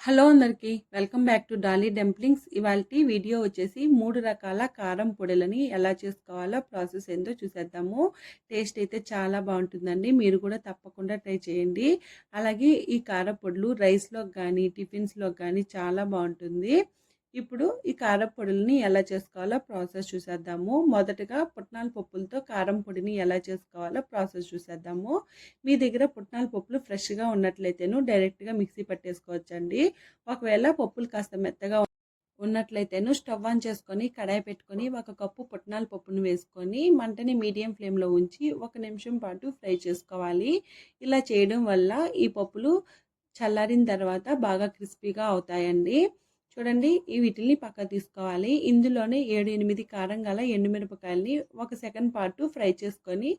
Hello అందరికీ welcome back to Dolly dumplings. ఇవాళ video వచ్చేసి మూడు రకాల కారం పొడులని ఎలా చేసుకోవాలో ప్రాసెస్ ఏందో చూసేద్దాము. టేస్ట్ అయితే చాలా బాగుంటుందండి మీరు కూడా తప్పకుండా ట్రై చేయండి. అలాగే ఈ కార పొడులు కానీ టిఫిన్స్లో కానీ చాలా బాగుంటుంది. ఇప్పుడు ఈ కారం పొడులని ఎలా చేసుకోవాలో ప్రాసెస్ చూసేద్దాము. మొదటగా పుట్నాల పప్పులతో కారం పొడిని ఎలా చేసుకోవాలో ప్రాసెస్ చూసేద్దాము. మీ దగ్గర పుట్నాల పప్పులు ఫ్రెష్గా ఉన్నట్లయితేను డైరెక్ట్గా మిక్సీ పట్టేసుకోవచ్చండి. ఒకవేళ పప్పులు కాస్త మెత్తగా ఉన్నట్లయితేను స్టవ్ ఆన్ చేసుకొని కడాయి పెట్టుకొని ఒక కప్పు పుట్నాల పప్పును వేసుకొని మంటని మీడియం ఫ్లేమ్లో ఉంచి ఒక నిమిషం పాటు ఫ్రై చేసుకోవాలి. ఇలా చేయడం వల్ల ఈ పప్పులు చల్లారిన తర్వాత బాగా క్రిస్పీగా అవుతాయండి. చూడండి ఈ వీటిని పక్క తీసుకోవాలి. ఇందులోనే ఏడు ఎనిమిది కారం గల ఎండుమిరపకాయలని ఒక సెకండ్ పాటు ఫ్రై చేసుకొని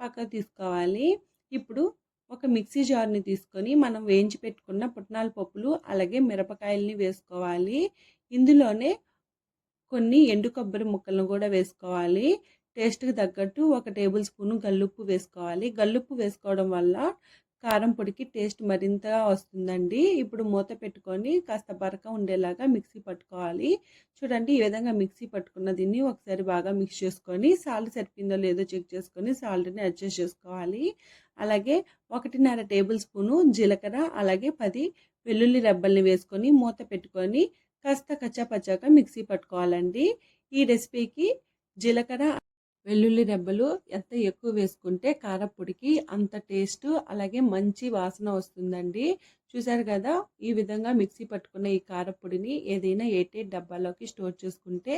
పక్క తీసుకోవాలి. ఇప్పుడు ఒక మిక్సీ జార్ని తీసుకొని మనం వేయించి పెట్టుకున్న పుట్నాల పప్పులు అలాగే మిరపకాయలని వేసుకోవాలి. ఇందులోనే కొన్ని ఎండు కొబ్బరి ముక్కలను కూడా వేసుకోవాలి. టేస్ట్కి తగ్గట్టు ఒక టేబుల్ స్పూన్ గల్లుప్పు వేసుకోవాలి. గల్లుప్పు వేసుకోవడం వల్ల కారం పొడికి టేస్ట్ మరింతగా వస్తుందండి. ఇప్పుడు మూత పెట్టుకొని కాస్త బరక ఉండేలాగా మిక్సీ పట్టుకోవాలి. చూడండి ఈ విధంగా మిక్సీ పట్టుకున్న దీన్ని ఒకసారి బాగా మిక్స్ చేసుకొని సాల్ట్ సరిపోయిందో లేదో చెక్ చేసుకొని సాల్ట్ని అడ్జస్ట్ చేసుకోవాలి. అలాగే ఒకటిన్నర టేబుల్ స్పూను జీలకర్ర అలాగే పది వెల్లుల్లి రెబ్బల్ని వేసుకొని మూత పెట్టుకొని కాస్త కచ్చాపచ్చాక మిక్సీ పట్టుకోవాలండి. ఈ రెసిపీకి జీలకర్ర వెల్లుల్లి రెబ్బలు ఎంత ఎక్కువ వేసుకుంటే కారపొడికి అంత టేస్ట్ అలాగే మంచి వాసన వస్తుందండి. చూసారు కదా ఈ విధంగా మిక్సీ పట్టుకున్న ఈ కారపొడిని ఏదైనా ఎయిట్ డబ్బాలోకి స్టోర్ చేసుకుంటే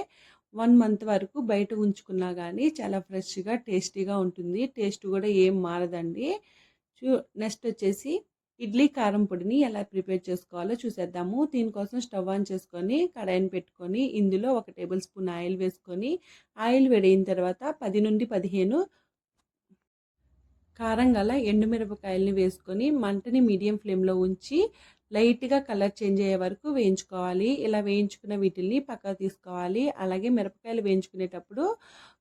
వన్ మంత్ వరకు బయట ఉంచుకున్నా కానీ చాలా ఫ్రెష్గా టేస్టీగా ఉంటుంది. టేస్ట్ కూడా ఏం మారదండి. చూ నెక్స్ట్ వచ్చేసి ఇడ్లీ కారం పొడిని ఎలా ప్రిపేర్ చేసుకోవాలో చూసేద్దాము. దీనికోసం స్టవ్ ఆన్ చేసుకొని కడాయిని పెట్టుకొని ఇందులో ఒక టేబుల్ స్పూన్ ఆయిల్ వేసుకొని ఆయిల్ వేడైన తర్వాత పది నుండి పదిహేను కారం గల ఎండుమిరపకాయలని వేసుకొని మంటని మీడియం ఫ్లేమ్లో ఉంచి లైట్గా కలర్ చేంజ్ అయ్యే వరకు వేయించుకోవాలి. ఇలా వేయించుకున్న వీటిల్ని పక్కకు తీసుకోవాలి. అలాగే మిరపకాయలు వేయించుకునేటప్పుడు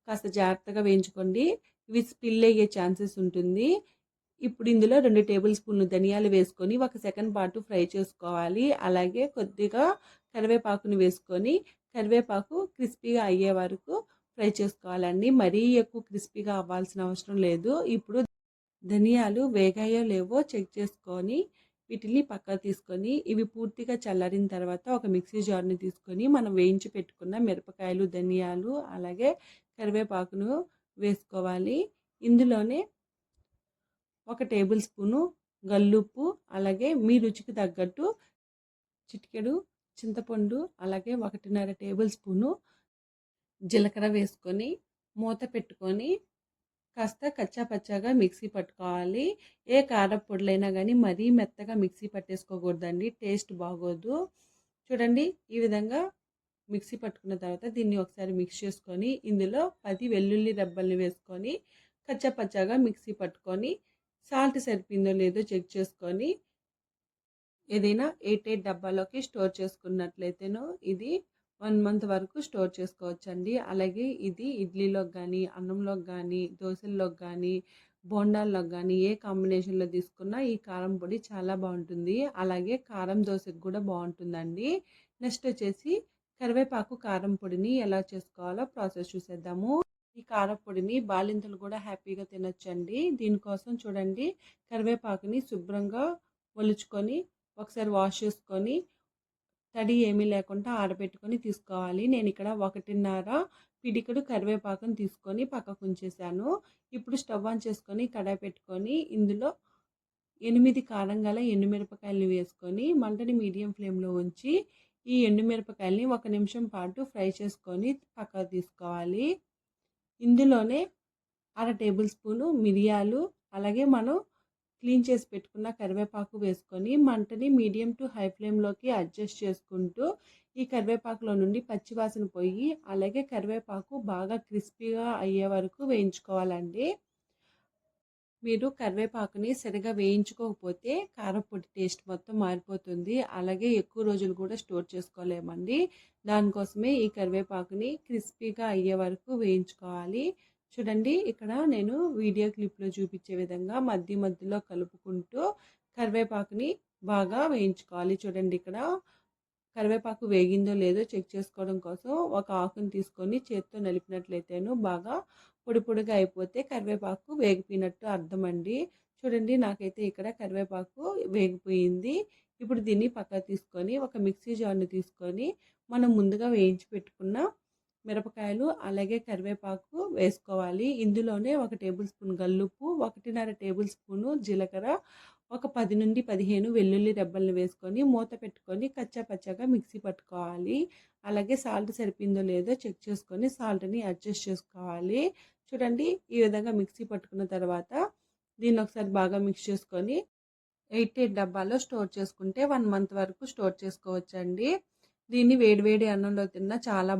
కాస్త జాగ్రత్తగా వేయించుకోండి. ఇవి స్పిల్ అయ్యే ఛాన్సెస్ ఉంటుంది. ఇప్పుడు ఇందులో రెండు టేబుల్ స్పూన్లు ధనియాలు వేసుకొని ఒక సెకండ్ పాటు ఫ్రై చేసుకోవాలి. అలాగే కొద్దిగా కరివేపాకుని వేసుకొని కరివేపాకు క్రిస్పీగా అయ్యే వరకు ఫ్రై చేసుకోవాలండి. మరీ ఎక్కువ క్రిస్పీగా అవ్వాల్సిన అవసరం లేదు. ఇప్పుడు ధనియాలు వేగాయో లేవో చెక్ చేసుకొని వీటిని పక్క తీసుకొని ఇవి పూర్తిగా చల్లారిన తర్వాత ఒక మిక్సీ జార్ని తీసుకొని మనం వేయించి పెట్టుకున్న మిరపకాయలు ధనియాలు అలాగే కరివేపాకును వేసుకోవాలి. ఇందులోనే ఒక టేబుల్ స్పూను గల్లుప్పు అలాగే మీ రుచికి తగ్గట్టు చిటికెడు చింతపండు అలాగే ఒకటిన్నర టేబుల్ స్పూను జీలకర్ర వేసుకొని మూత పెట్టుకొని కాస్త కచ్చా పచ్చాగా మిక్సీ పట్టుకోవాలి. ఏ కారపొడులైనా కానీ మరీ మెత్తగా మిక్సీ పట్టేసుకోకూడదండి. టేస్ట్ బాగోదు. చూడండి ఈ విధంగా మిక్సీ పట్టుకున్న తర్వాత దీన్ని ఒకసారి మిక్స్ చేసుకొని ఇందులో పది వెల్లుల్లి రెబ్బల్ని వేసుకొని కచ్చా పచ్చాగా మిక్సీ పట్టుకొని సాల్ట్ సరిపోయిందో లేదో చెక్ చేసుకొని ఏదైనా ఎయిట్ ఎయిట్ డబ్బాలోకి స్టోర్ చేసుకున్నట్లయితేనో ఇది వన్ మంత్ వరకు స్టోర్ చేసుకోవచ్చండి. అలాగే ఇది ఇడ్లీలోకి కానీ అన్నంలోకి కానీ దోశల్లోకి కానీ బోండాల్లోకి కానీ ఏ కాంబినేషన్లో తీసుకున్నా ఈ కారం పొడి చాలా బాగుంటుంది. అలాగే కారం దోశకు కూడా బాగుంటుందండి. నెక్స్ట్ వచ్చేసి కరివేపాకు కారం పొడిని ఎలా చేసుకోవాలో ప్రాసెస్ చూసేద్దాము. ఈ కారపొడిని బాలింతలు కూడా హ్యాపీగా తినొచ్చండి. దీనికోసం చూడండి కరివేపాకుని శుభ్రంగా ఒలుచుకొని ఒకసారి వాష్ చేసుకొని తడి ఏమీ లేకుండా ఆరబెట్టుకొని తీసుకోవాలి. నేను ఇక్కడ ఒకటిన్నర పిడికడు కరివేపాకుని తీసుకొని పక్కకు ఉంచేసాను ఇప్పుడు స్టవ్ ఆన్ చేసుకొని కడాయి పెట్టుకొని ఇందులో ఎనిమిది కారం గల ఎండుమిరపకాయలను వేసుకొని మంటని మీడియం ఫ్లేమ్లో ఉంచి ఈ ఎండుమిరపకాయలని ఒక నిమిషం పాటు ఫ్రై చేసుకొని పక్కకు తీసుకోవాలి. ఇందులోనే అర టేబుల్ స్పూను మిరియాలు అలాగే మనం క్లీన్ చేసి పెట్టుకున్న కరివేపాకు వేసుకొని మంటని మీడియం టు హై ఫ్లేమ్లోకి అడ్జస్ట్ చేసుకుంటూ ఈ కరివేపాకులో నుండి పచ్చివాసన పోయి అలాగే కరివేపాకు బాగా క్రిస్పీగా అయ్యే వరకు వేయించుకోవాలండి. మీరు కరివేపాకుని సరిగా వేయించుకోకపోతే కారపొడి టేస్ట్ మొత్తం మారిపోతుంది. అలాగే ఎక్కువ రోజులు కూడా స్టోర్ చేసుకోలేమండి. దానికోసమే ఈ కరివేపాకుని క్రిస్పీగా అయ్యే వరకు వేయించుకోవాలి. చూడండి ఇక్కడ నేను వీడియో క్లిప్లో చూపించే విధంగా మధ్య మధ్యలో కలుపుకుంటూ కరివేపాకుని బాగా వేయించుకోవాలి. చూడండి ఇక్కడ కరివేపాకు వేగిందో లేదో చెక్ చేసుకోవడం కోసం ఒక ఆకును తీసుకొని చేత్తో నలిపినట్లయితేను బాగా పొడి పొడిగా అయిపోతే కరివేపాకు వేగిపోయినట్టు అర్థం అండి చూడండి నాకైతే ఇక్కడ కరివేపాకు వేగిపోయింది. ఇప్పుడు దీన్ని పక్క తీసుకొని ఒక మిక్సీ జార్ని తీసుకొని మనం ముందుగా వేయించి పెట్టుకున్న మిరపకాయలు అలాగే కరివేపాకు వేసుకోవాలి. ఇందులోనే ఒక టేబుల్ స్పూన్ గల్లుప్పు ఒకటిన్నర టేబుల్ స్పూను జీలకర్ర ఒక పది నుండి పదిహేను వెల్లుల్లి రెబ్బలను వేసుకొని మూత పెట్టుకొని కచ్చా పచ్చగా మిక్సీ పట్టుకోవాలి. అలాగే సాల్ట్ సరిపోయిందో లేదో చెక్ చేసుకొని సాల్ట్ని అడ్జస్ట్ చేసుకోవాలి. చూడండి ఈ విధంగా మిక్సీ పట్టుకున్న తర్వాత దీన్ని ఒకసారి బాగా మిక్స్ చేసుకొని ఎయిట్ ఎయిట్ డబ్బాలో స్టోర్ చేసుకుంటే వన్ మంత్ వరకు స్టోర్ చేసుకోవచ్చండి. దీన్ని వేడివేడి అన్నంలో తిన్నా చాలా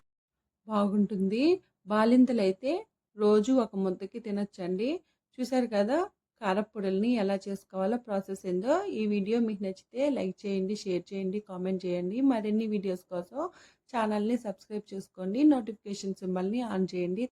బాగుంటుంది. బాలింతలు అయితే రోజు ఒక ముద్దకి తినొచ్చండి. చూసారు కదా కారపొడుల్ని ఎలా చేసుకోవాలో ప్రాసెస్ ఏందో ఈ వీడియో మీకు నచ్చితే లైక్ చేయండి షేర్ చేయండి కామెంట్ చేయండి. మరిన్ని వీడియోస్ కోసం ఛానల్ని సబ్స్క్రైబ్ చేసుకోండి. నోటిఫికేషన్ సింబల్ని ఆన్ చేయండి.